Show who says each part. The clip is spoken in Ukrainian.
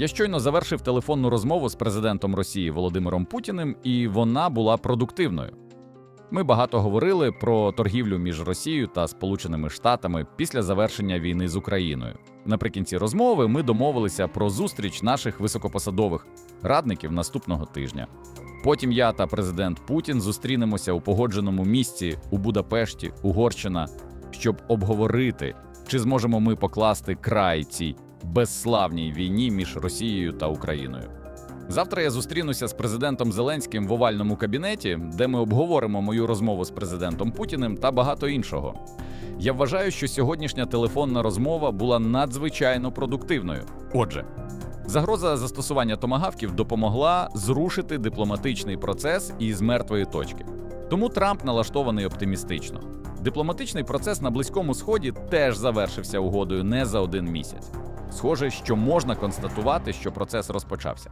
Speaker 1: Я щойно завершив телефонну розмову з президентом Росії Володимиром Путіним, і вона була продуктивною. Ми багато говорили про торгівлю між Росією та Сполученими Штатами після завершення війни з Україною. Наприкінці розмови ми домовилися про зустріч наших високопосадових радників наступного тижня. Потім я та президент Путін зустрінемося у погодженому місці у Будапешті, Угорщина, щоб обговорити, чи зможемо ми покласти край цій безславній війні між Росією та Україною. Завтра я зустрінуся з президентом Зеленським в овальному кабінеті, де ми обговоримо мою розмову з президентом Путіним та багато іншого. Я вважаю, що сьогоднішня телефонна розмова була надзвичайно продуктивною. Отже, загроза застосування томагавків допомогла зрушити дипломатичний процес із мертвої точки. Тому Трамп налаштований оптимістично. Дипломатичний процес на Близькому Сході теж завершився угодою не за один місяць. Схоже, що можна констатувати, що процес розпочався.